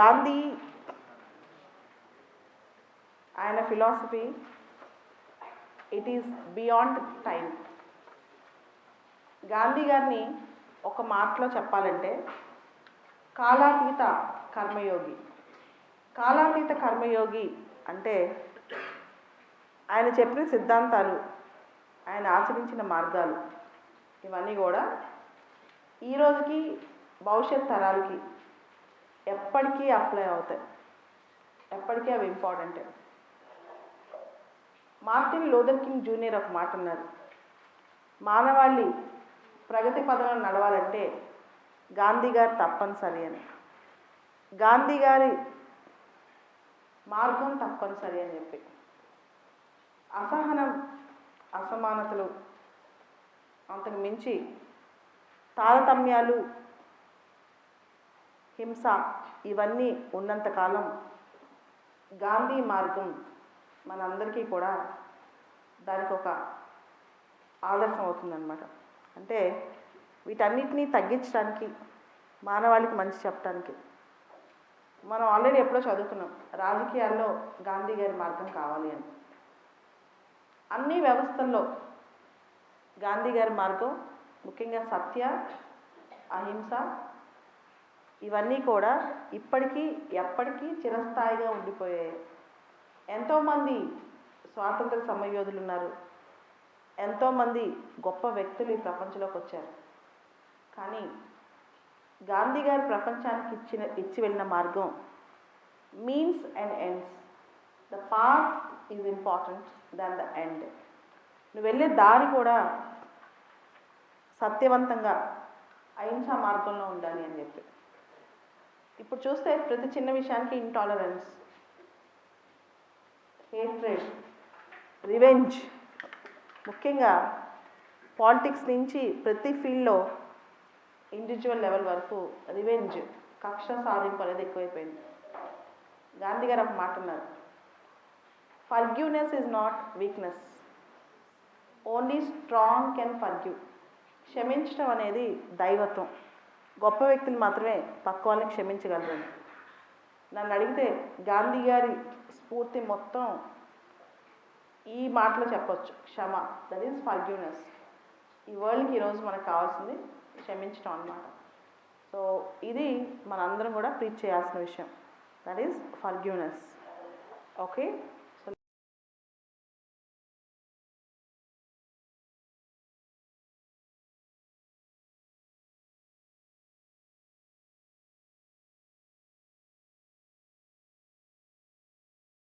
గాంధీ ఆయన philosophy it is beyond time Gandhi గారిని ఒక మాటలో చెప్పాలంటే కాలాతీత కర్మయోగి. కాలాతీత కర్మయోగి అంటే ఆయన చెప్పిన సిద్ధాంతాలు ఆయన ఆచరించిన మార్గాలు ఇవన్నీ కూడా ఈ రోజుకి భవిష్యత్ తరాలకి ఎప్పటికీ అప్లై అవుతాయి. ఎప్పటికీ అవి ఇంపార్టెంటే మార్టిన్ లోదర్ కింగ్ జూనియర్ ఒక మాట అన్నారు. మానవాళి ప్రగతి పదంలో నడవాలంటే గాంధీ గారు తప్పనిసరి అని. గాంధీ గారి మార్గం తప్పనిసరి అని చెప్పి. అసహనం అసమానతలు అంతకు మించి తారతమ్యాలు హింస ఇవన్నీ ఉన్నంతకాలం గాంధీ మార్గం మనందరికీ కూడా దానికి ఒక ఆదర్శం అవుతుందన్నమాట. అంటే వీటన్నిటినీ తగ్గించడానికి మానవాళికి మంచి చెప్పడానికి. మనం ఆల్రెడీ ఎప్పుడో చదువుకున్నాం రాజకీయాల్లో గాంధీ గారి మార్గం కావాలి అని. అన్ని వ్యవస్థల్లో గాంధీ గారి మార్గం ముఖ్యంగా సత్య అహింస ఇవన్నీ కూడా ఇప్పటికీ ఎప్పటికీ చిరస్థాయిగా ఉండిపోయాయి. ఎంతోమంది స్వాతంత్ర సమయోధులు ఉన్నారు ఎంతోమంది గొప్ప వ్యక్తులు ఈ ప్రపంచంలోకి వచ్చారు. కానీ గాంధీ గారు ప్రపంచానికి ఇచ్చిన ఇచ్చి వెళ్ళిన మార్గం means and ends the path is important than the end నువ్వు వెళ్ళే దారి కూడా సత్యవంతంగా అహింసా మార్గంలో ఉండాలి అని చెప్పి. ఇప్పుడు చూస్తే ప్రతి చిన్న విషయానికి ఇంటాలరెన్స్ హేట్రేడ్ రివెంజ్ ముఖ్యంగా పాలిటిక్స్ నుంచి ప్రతి ఫీల్డ్లో ఇండివిజువల్ లెవెల్ వరకు రివెంజ్ కక్ష సాధింపు అనేది ఎక్కువైపోయింది. గాంధీ గారు ఒక మాట అన్నారు. Forgiveness is not weakness only strong can forgive క్షమించడం అనేది దైవత్వం. గొప్ప వ్యక్తులు మాత్రమే పక్క వాళ్ళని క్షమించగలరండి నన్ను అడిగితే గాంధీ గారి స్ఫూర్తి మొత్తం ఈ మాటలో చెప్పొచ్చు. క్షమ దట్ ఈస్ ఫర్గ్యూనెస్ ఈ వరల్డ్కి ఈరోజు మనకు కావాల్సింది క్షమించడం అన్నమాట. సో ఇది మనందరం కూడా ప్రీచ్ చేయాల్సిన విషయం. That is ఫర్గ్యూనెస్ okay